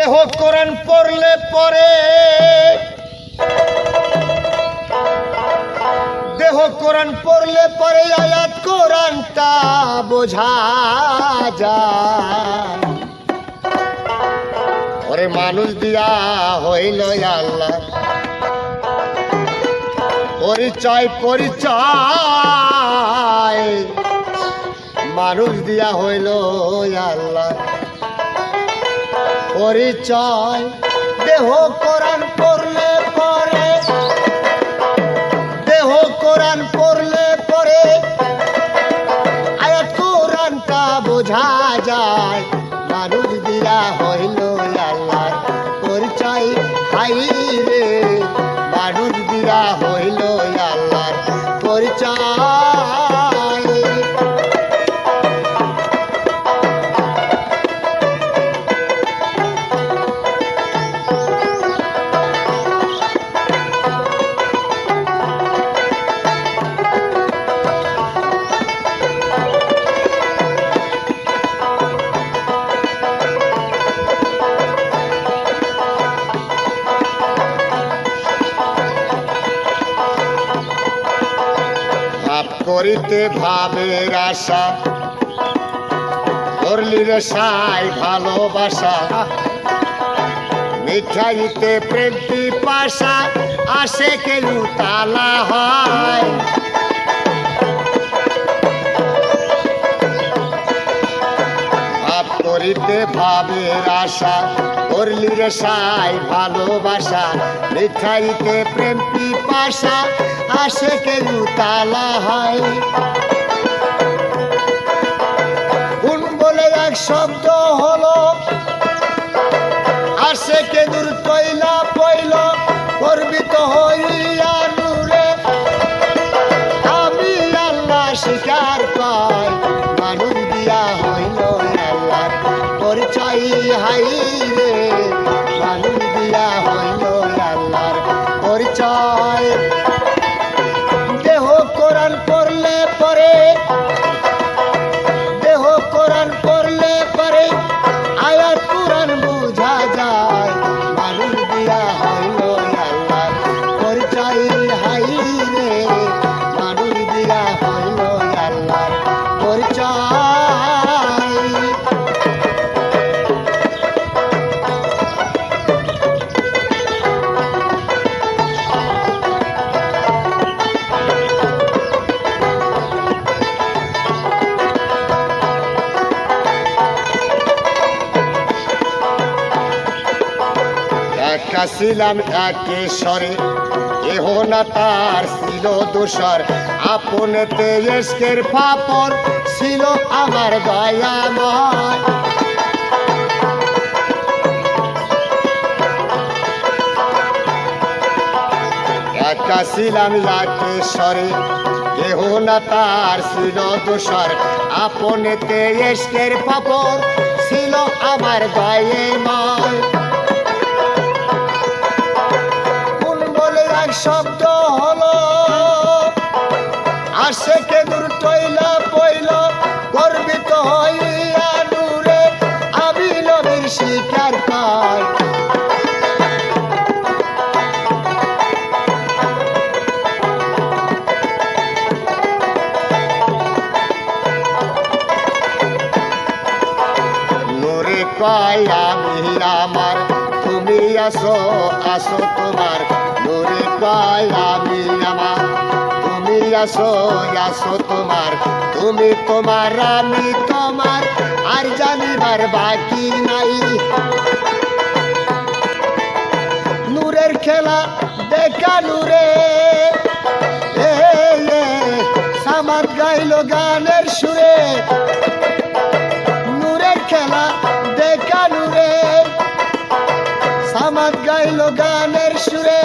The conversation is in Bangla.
দেহ কোরআন পড়লে পরে। দেহ কোরআন পড়লে পরে আয়াত কোরআনটা বোঝা যায়। ওরে মানুষ দিয়া হইল আল্লাহ। পরিচয় পরিচয়। মানুষ দিয়া হইল আল্লাহ। পরিচয় দেহ কোরআন পড়লে পরে। দেহ কোরআন পড়লে পরে। আয়াত কোরআনটা বোঝা যায়, মানুষ দিয়া হইল আল্লাহ পরিচয়, হাই রে। মানুষ দিয়া করিতে ভাবের আশা। করলি রে সাই ভালোবাসা। মিঠাইতে প্রেম পাশা, আসে কেউ তালা হয়। ভাব করিতে ভাবের আশা। করলি রে সাই ভালোবাসা, মিঠাইতে প্রেম পিপাসা আসে কেউ তালা হয়। কোন বলে এক শব্দ হলো আসে কেদুর তৈলা পইল একা ছিলাম একেশ্বরে কেহ না তার ছিল দোষর। আপনেতে এসকের ফাপর ছিল আমার দয়াময়। একা ছিলাম লাকেশ্বরে কেহ না তার ছিল দোষর। আপনেতে এসকের ফাপর ছিল আমার দয়াময়। কোন শব্দ হলো। আসে কে দূর টইলা পইল, গর্বিত হইয়া নূরে আমি নবীর শিকার পাই। নূরে কয় আমি আমার, তুমি আসো আসো তোমার। নূরে কয় আমি আমার, তুমি আসো আসো তোমার, তুমি তোমার আমি তোমার, আর জানিবার বাকি নাই। নূরের খেলা দেখা নূরে সামাদ গাইল গানের সুরে। নূরের খেলা দেখা নূরে, সামাদ গাইল গানের সুরে।